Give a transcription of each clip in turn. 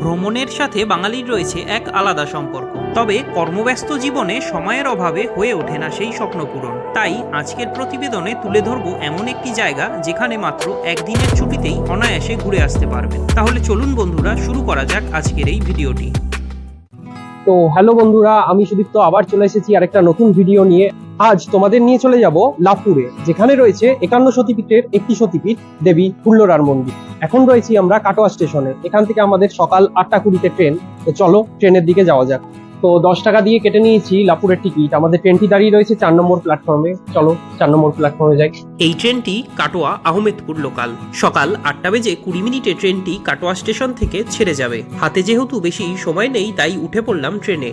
ভ্রমণের সাথে বাঙালির রয়েছে এক আলাদা সম্পর্ক। তবে কর্মব্যস্ত জীবনে সময়ের অভাবে হয়ে ওঠে না সেই স্বপ্ন পূরণ। তাই আজকের প্রতিবেদনে তুলে ধরবো এমন একটি জায়গা যেখানে মাত্র একদিনের ছুটিতেই অনায়াসে ঘুরে আসতে পারবেন। তাহলে চলুন বন্ধুরা, শুরু করা যাক আজকের এই ভিডিওটি। তো হ্যালো বন্ধুরা, আমি সুদীপ্ত, আবার চলে এসেছি আরেকটা নতুন ভিডিও নিয়ে। আজ তোমাদের নিয়ে চলে যাব লাভপুরে যেখানে রয়েছে একান্ন সতীপীঠের একটি সতীপীঠ দেবী ফুল্লরার মন্দির। এখন রয়েছি আমরা কাটোয়া স্টেশনে। এখান থেকে আমাদের সকাল আটটা কুড়িতে ট্রেন। তো চলো ট্রেনের দিকে যাওয়া যাক। তো দশ টাকা দিয়ে কেটে নিয়েছি লাপুরের টিকিট। আমাদের ট্রেনটি দাঁড়িয়ে রয়েছে চার নম্বর প্ল্যাটফর্মে চলো চার নম্বর প্ল্যাটফর্মে যাই। এই ট্রেনটি কাটোয়া আহমেদপুর লোকাল সকাল আটটা বেজে কুড়ি মিনিটে ট্রেনটি কাটোয়া স্টেশন থেকে ছেড়ে যাবে। হাতে যেহেতু বেশি সময় নেই তাই উঠে পড়লাম ট্রেনে।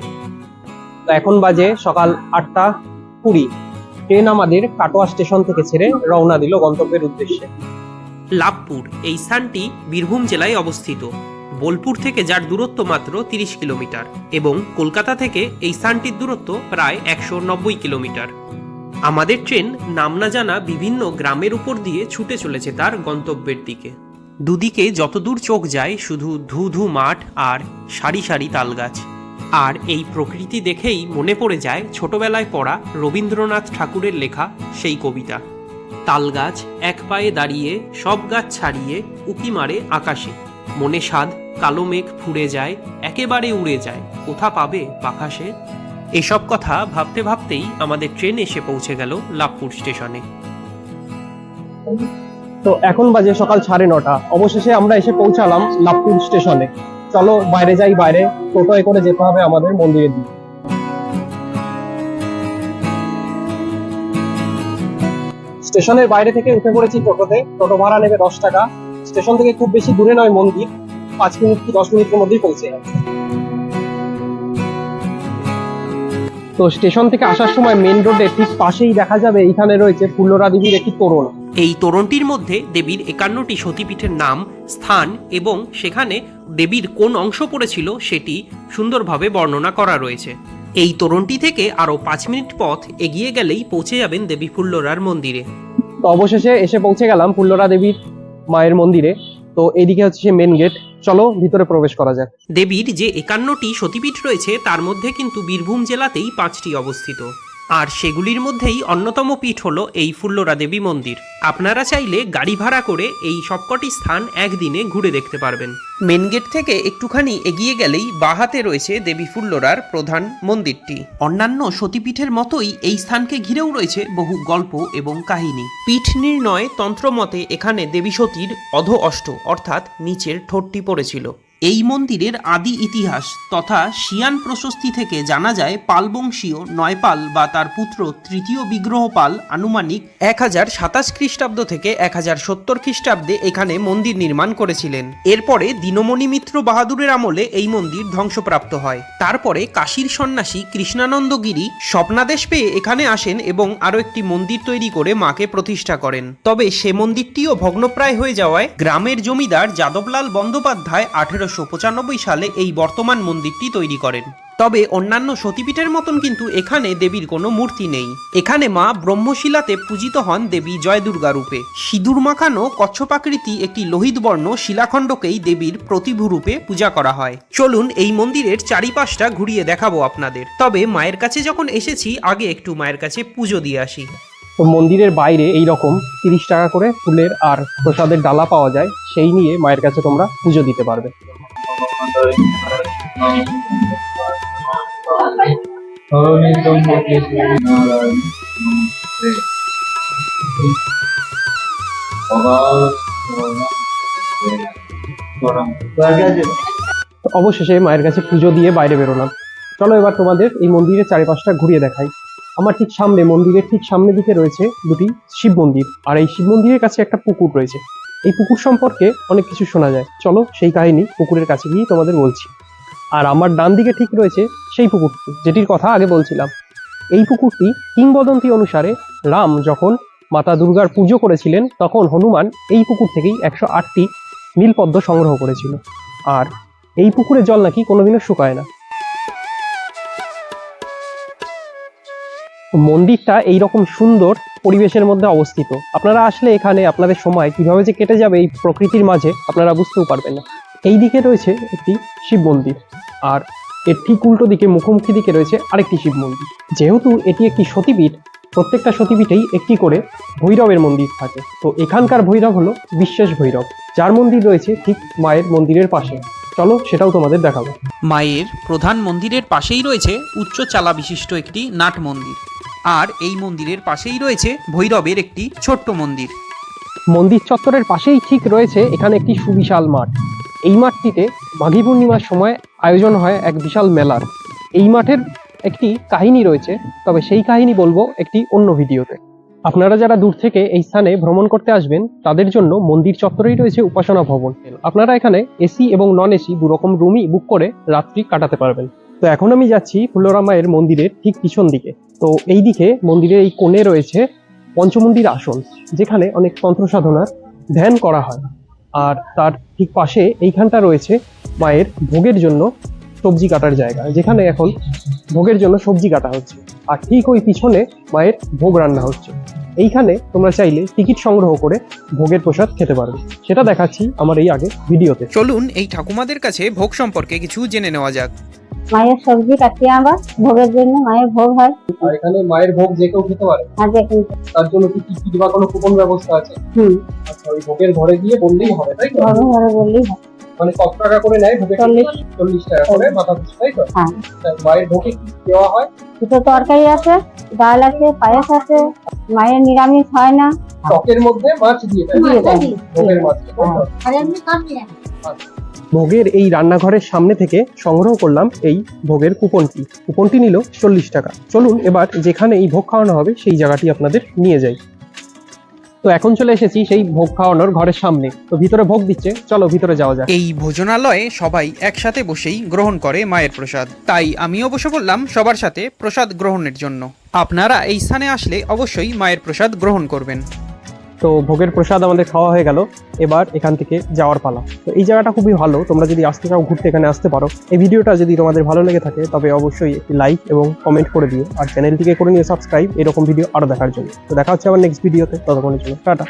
এখন বাজে সকাল আটটা কুড়ি ট্রেন আমাদের কাটোয়া স্টেশন থেকে ছেড়ে রওনা দিল গন্তব্যের উদ্দেশ্যে। লাভপুর, এই স্থানটি বীরভূম জেলায় অবস্থিত। বোলপুর থেকে যার দূরত্ব মাত্র তিরিশ কিলোমিটার এবং কলকাতা থেকে এই স্থানটির দূরত্ব প্রায় একশো নব্বই কিলোমিটার। আমাদের ট্রেন নাম না জানা বিভিন্ন গ্রামের উপর দিয়ে ছুটে চলেছে তার গন্তব্যের দিকে। দুদিকে যতদূর চোখ যায় শুধু ধু ধু মাঠ আর সারি সারি তালগাছ। আর এই প্রকৃতি দেখেই মনে পড়ে যায় ছোটবেলায় পড়া রবীন্দ্রনাথ ঠাকুরের লেখা সেই কবিতা। তালগাছ এক পায়ে দাঁড়িয়ে, সব গাছ ছাড়িয়ে, উকি মারে আকাশে। মনে স্বাদ, কালো মেঘ ফুড়ে যায়, একেবারে উড়ে যায়। কোথা পাবে পাখাসে এসব কথা ভাবতে ভাবতেই আমাদের ট্রেন এসে পৌঁছে গেল লাভপুর স্টেশনে। তো এখন বাজে সকাল সাড়ে নটা। অবশেষে আমরা এসে পৌঁছালাম লাভপুর স্টেশনে। চলো বাইরে যাই, বাইরে। টোটোয় করে যেতে হবে আমাদের মন্দিরের দিকে। স্টেশনের বাইরে থেকে উঠে পড়েছি টোটোতে। টোটো ভাড়া নেবে দশ টাকা। স্টেশন থেকে খুব বেশি দূরে নয় মন্দির। পাঁচ মিনিট কি দশ মিনিটের মধ্যেই পৌঁছে যাবে তো স্টেশন থেকে আসার সময় মেন রোডে ঠিক পাশেই দেখা যাবে এখানে রয়েছে ফুল্লরা দেবীর একটি তোরণ। এই তোরণটির মধ্যে দেবীর একান্নটি সতীপীঠের নাম স্থান এবং সেখানে দেবীর কোন অংশ পড়েছিল সেটি সুন্দরভাবে বর্ণনা করা রয়েছে। এই তোরণটি থেকে আরও পাঁচ মিনিট পথ এগিয়ে গেলেই পৌঁছে যাবেন দেবী ফুল্লরার মন্দিরে। তো অবশেষে এসে পৌঁছে গেলাম ফুল্লরা দেবীর মায়ের মন্দিরে। তো এইদিকে হচ্ছে মেন গেট চলো, ভিতরে প্রবেশ করা যাক। দেবীর যে একান্নটি সতীপীঠ রয়েছে, তার মধ্যে কিন্তু বীরভূম জেলাতেই পাঁচটি অবস্থিত। আর সেগুলির মধ্যেই অন্যতম পীঠ হলো এই ফুল্লরা দেবী মন্দির। আপনারা চাইলে গাড়ি ভাড়া করে এই সবকটি স্থান একদিনে ঘুরে দেখতে পারবেন। মেন গেট থেকে একটুখানি এগিয়ে গেলেই বাহাতে রয়েছে দেবী ফুল্লরার প্রধান মন্দিরটি। অন্যান্য সতীপীঠের মতোই এই স্থানকে ঘিরেও রয়েছে বহু গল্প এবং কাহিনী। পীঠ নির্ণয় তন্ত্রমতে এখানে দেবী সতীর অধ অষ্ট, অর্থাৎ নিচের ঠোঁটটি পড়েছিল। এই মন্দিরের আদি ইতিহাস তথা শিয়ান প্রশস্তি থেকে জানা যায় পালবংশীয় নয়পাল বা তার পুত্র তৃতীয় বিগ্রহপাল আনুমানিক এক হাজার সাতাশ খ্রিস্টাব্দ থেকে এক হাজার সত্তর খ্রিস্টাব্দে এখানে মন্দির নির্মাণ করেছিলেন। এরপরে দীনমণি মিত্র বাহাদুরের আমলে এই মন্দির ধ্বংসপ্রাপ্ত হয়। তারপরে কাশীর সন্ন্যাসী কৃষ্ণানন্দ গিরি স্বপ্নাদেশ পেয়ে এখানে আসেন এবং আরও একটি মন্দির তৈরি করে মাকে প্রতিষ্ঠা করেন। তবে সে মন্দিরটিও ভগ্নপ্রায় হয়ে যাওয়ায় গ্রামের জমিদার যাদবলাল বন্দ্যোপাধ্যায় আঠেরোশো পঁচানব্বই সালে এই বর্তমান মন্দিরটি তৈরি করেন। তবে অন্যান্য সতীপীঠের মতন কিন্তু এখানে দেবীর কোনো মূর্তি নেই। এখানে মা ব্রহ্মশিলাতে পূজিত হন দেবী জয় দুর্গা রূপে সিঁদুর মাখানো কচ্ছপাকৃতি একটি লোহিত বর্ণ শিলাখণ্ডকেই দেবীর প্রতিভূ রূপে পূজা করা হয়। চলুন এই মন্দিরের চারিপাশটা ঘুরিয়ে দেখাবো আপনাদের। তবে মায়ের কাছে যখন এসেছি, আগে একটু মায়ের কাছে পুজো দিয়ে আসি। তো মন্দিরের বাইরে এই রকম তিরিশ টাকা করে ফুলের আর প্রসাদের ডালা পাওয়া যায়, সেই নিয়ে মায়ের কাছে তোমরা পুজো দিতে পারবে। অবশেষে মায়ের কাছে পুজো দিয়ে বাইরে বেরোলাম। চলো এবার তোমাদের এই মন্দিরের চারিপাশটা ঘুরিয়ে দেখাই। আমার ঠিক সামনে, মন্দিরের ঠিক সামনে দিকে রয়েছে দুটি শিব মন্দির। আর এই শিব মন্দিরের কাছে একটা পুকুর রয়েছে। এই পুকুর সম্পর্কে অনেক কিছু শোনা যায়। চলো সেই কাহিনী পুকুরের কাছে গিয়ে তোমাদের বলছি। আর আমার ডান দিকে ঠিক রয়েছে সেই পুকুরটি, যেটির কথা আগে বলছিলাম। এই পুকুরটি কিংবদন্তি অনুসারে রাম যখন মাতা দুর্গার পুজো করেছিলেন, তখন হনুমান এই পুকুর থেকেই একশো আটটি নীলপদ্ম সংগ্রহ করেছিল। আর এই পুকুরের জল নাকি কোনোদিনও শুকায় না। মন্দিরটা এইরকম সুন্দর পরিবেশের মধ্যে অবস্থিত। আপনারা আসলে এখানে আপনাদের সময় কীভাবে যে কেটে যাবে এই প্রকৃতির মাঝে আপনারা বুঝতেও পারবেন না। এই দিকে রয়েছে একটি শিব মন্দির আর এর ঠিক উল্টো দিকে, মুখোমুখি দিকে রয়েছে আরেকটি শিব মন্দির। যেহেতু এটি একটি সতীপীঠ, প্রত্যেকটা সতীপীঠেই একটি করে ভৈরবের মন্দির থাকে। তো এখানকার ভৈরব হলো বিশ্বাস ভৈরব। যার মন্দির রয়েছে ঠিক মায়ের মন্দিরের পাশে। চলো সেটাও তোমাদের দেখাবো। মায়ের প্রধান মন্দিরের পাশেই রয়েছে উচ্চ চালা বিশিষ্ট একটি নাট মন্দির। আর এই মন্দিরের পাশেই রয়েছে ভৈরবের একটি ছোট্ট মন্দির। মন্দির চত্বরের পাশেই ঠিক রয়েছে এখানে একটি সুবিশাল মাঠ। এই মাঠটিতে মাঘী পূর্ণিমার সময় আয়োজন হয় এক বিশাল মেলার। এই মাঠের একটি কাহিনী রয়েছে, তবে সেই কাহিনী বলব একটি অন্য ভিডিওতে। আপনারা যারা দূর থেকে এই স্থানে ভ্রমণ করতে আসবেন, তাদের জন্য মন্দির চত্বরেই রয়েছে উপাসনা ভবন। আপনারা এখানে এসি এবং নন এসি দুরকম রুমই বুক করে রাত্রি কাটাতে পারবেন। তো এখন আমি যাচ্ছি ফুল্লরা মায়ের মন্দিরের ঠিক পিছন দিকে। তো এই দিকে মন্দিরের এই কোণে রয়েছে পঞ্চমন্দির আসন, যেখানে অনেক তন্ত্র সাধনার ধ্যান করা হয়। আর তার ঠিক পাশে এইখানটা রয়েছে মায়ের ভোগের জন্য সবজি কাটার জায়গা, যেখানে এখন ভোগের জন্য সবজি কাটা হচ্ছে। আর ঠিক ওই পিছনে মায়ের ভোগ রান্না হচ্ছে। এইখানে তোমরা চাইলে টিকিট সংগ্রহ করে ভোগের প্রসাদ খেতে পারবে সেটা দেখাচ্ছি আমার এই আগে ভিডিওতে। চলুন এই ঠাকুমাদের কাছে ভোগ সম্পর্কে কিছু জেনে নেওয়া যাক। মায়ের সবজি কাটিয়ে আবার ভোগের জন্য মায়ের ভোগ হয়। আর এখানে মায়ের ভোগ যে কেউ খেতে পারে। আগে কিন্তু তার জন্য কি টিকিট বা কোনো কুপন ব্যবস্থা আছে? হুম। আচ্ছা ওই ভোগের ঘরে গিয়ে বললেই হবে তাই তো? ঘরে ঘরে বললেই হয় মানে কত টাকা করে নেয় ভোগের চল্লিশ। চল্লিশ টাকা করে মাথা পিছু তাই তো? হ্যাঁ। মায়ের ভোগে কি দেওয়া হয়? দুটো তরকারি আছে ডাল আছে পায়েস আছে মায়ের নিরামিষ হয় না। টকের মধ্যে মাছ দিয়ে দেয়। ভোগের মাছ হ্যাঁ। ভোগের এই রান্নাঘরের সামনে থেকে সংগ্রহ করলাম এই ভোগের কুপনটি। কুপনটি নিল চল্লিশ টাকা। চলুন এবার যেখানে এই ভোগ খাওয়ানো হবে সেই জায়গাটি আপনাদের নিয়ে যাই। তো এখন চলে এসেছি সেই ভোগ খাওয়ানোর ঘরের সামনে। তো ভিতরে ভোগ দিচ্ছে, চলো ভিতরে যাওয়া যাক। এই ভোজনালয়ে সবাই একসাথে বসেই গ্রহণ করে মায়ের প্রসাদ। তাই আমিও বসে পড়লাম সবার সাথে প্রসাদ গ্রহণের জন্য। আপনারা এই স্থানে আসলে অবশ্যই মায়ের প্রসাদ গ্রহণ করবেন। তো ভোগের প্রসাদ আমাদের খাওয়া হয়ে গেল। এবার এখান থেকে যাওয়ার পালা। তো এই জায়গাটা খুবই ভালো। তোমরা যদি আসতে চাও ঘুরতে এখানে আসতে পারো। এই ভিডিওটা যদি তোমাদের ভালো লেগে থাকে, তবে অবশ্যই একটি লাইক এবং কমেন্ট করে দিও। আর চ্যানেলটিকে করে নিয়ে সাবস্ক্রাইব এরকম ভিডিও আরও দেখার জন্য। তো দেখা হচ্ছে আমার নেক্সট ভিডিওতে ততক্ষণের জন্য, টাটা।